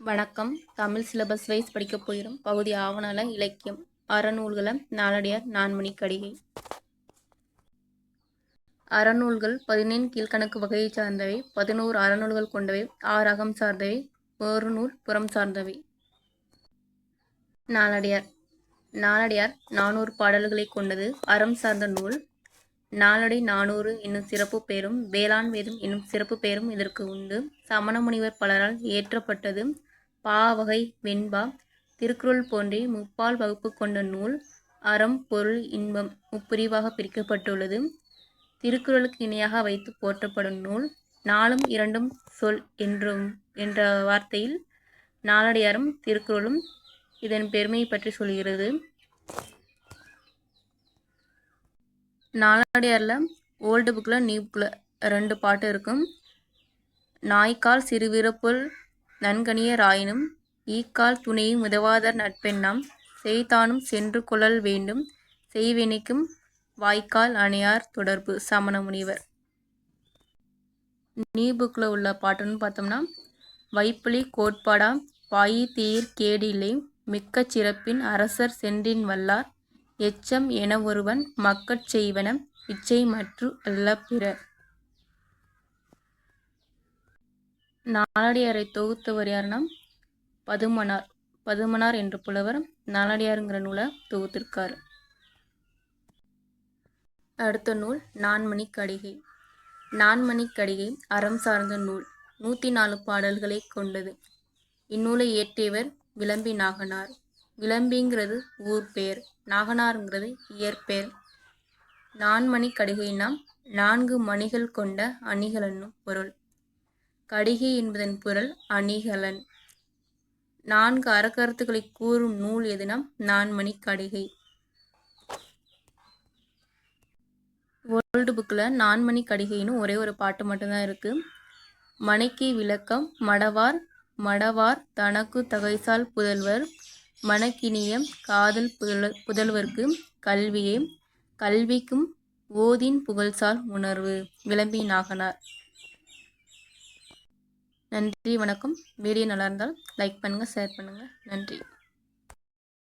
வணக்கம். Tamil syllabus wise படிக்க போயிடும் பகுதி ஆவணால இலக்கியம். அறநூல்களை நாளடியார் நான்மணி கடிகை அறநூல்கள் பதினேழு கீழ்கணக்கு வகையை சார்ந்தவை. பதினோரு அறநூல்கள் கொண்டவை. ஆறு அகம் சார்ந்தவை. ஒரு நூல் புறம் சார்ந்தவை. நாளடியார். நாளடியார் நானூறு பாடல்களை கொண்டது. அறம் சார்ந்த நூல். நாளடை நானூறு என்னும் சிறப்பு பெயரும் வேளாண் வேதம் என்னும் சிறப்பு பெயரும் இதற்கு உண்டு. சமண முனிவர் பலரால் இயற்றப்பட்டது பாவகை வெண்பா. திருக்குறள் போன்றே முப்பால் வகுப்பு கொண்ட நூல் அறம் பொருள் இன்பம் முப்பிரிவாக பிரிக்கப்பட்டுள்ளது. திருக்குறளுக்கு இணையாக வைத்து போற்றப்படும் நூல் நாளும் இரண்டும் சொல் என்றும் என்ற வார்த்தையில் நாளடியாரும் திருக்குறளும் இதன் பெருமையை பற்றி சொல்கிறது. நாலாடியாரில் ஓல்டு புக்கில் நியூ புக்கில் ரெண்டு பாட்டு இருக்கும். நாய்க்கால் சிறுவிரப்புல் நன்கணியராயினும் ஈக்கால் துணையும் உதவாதர் நட்பெண்ணாம். செய்தானும் சென்று கொள்ளல் வேண்டும். செய்வினைக்கும் வாய்க்கால் அணையார் தொடர்பு சமண முனிவர். நீ புக்கில் உள்ள பாட்டுன்னு பார்த்தோம்னா வைப்புலி கோட்பாடா பாயி தீர் கேடில்லை மிக்க சிறப்பின் அரசர் சென்றின் வல்லார் எச்சம் என ஒருவன் மக்கட் செய்வன இச்சை மற்று அல்ல பிற. நாலடியாரை தொகுத்தவர் யாருன்னா பதுமனார். பதுமனார் என்ற புலவர் நாலடியாருங்கிற நூலை தொகுத்திருக்கார். அடுத்த நூல் நான்மணி கடிகை. நான்மணி கடிகை அறம் சார்ந்த நூல். நூற்றி நாலு பாடல்களை கொண்டது. இந்நூலை இயற்றியவர் விளம்பி நாகனார் விளம்பிங்கிறது ஊர் பெயர் நாகனாருங்கிறது இயற்பெயர் நான்மணி கடிகைனா நான்கு மணிகள் கொண்ட அணிகலன்னும் பொருள். கடிகை என்பதன் பொருள் அணிகலன். நான்கு அறக்கருத்துக்களை கூறும் நூல் எதுனா நான்மணி கடிகை. ஓல்டு புக்கில் நான்மணி கடிகைன்னு ஒரே ஒரு பாட்டு மட்டும்தான் இருக்குது மனைக்கு விளக்கம் மடவார் மடவார் தனக்கு தகைசால் புதல்வர் மனக்கினிய காதல் புதல் புதல்வர்க்கு கல்வியே கல்விக்கும் ஓதின் புகழ்சால் உணர்வு. விளம்பி நாகனார். நன்றி வணக்கம். வீடியோ நல்லா இருந்தால் லைக் பண்ணுங்கள் ஷேர் பண்ணுங்கள் நன்றி.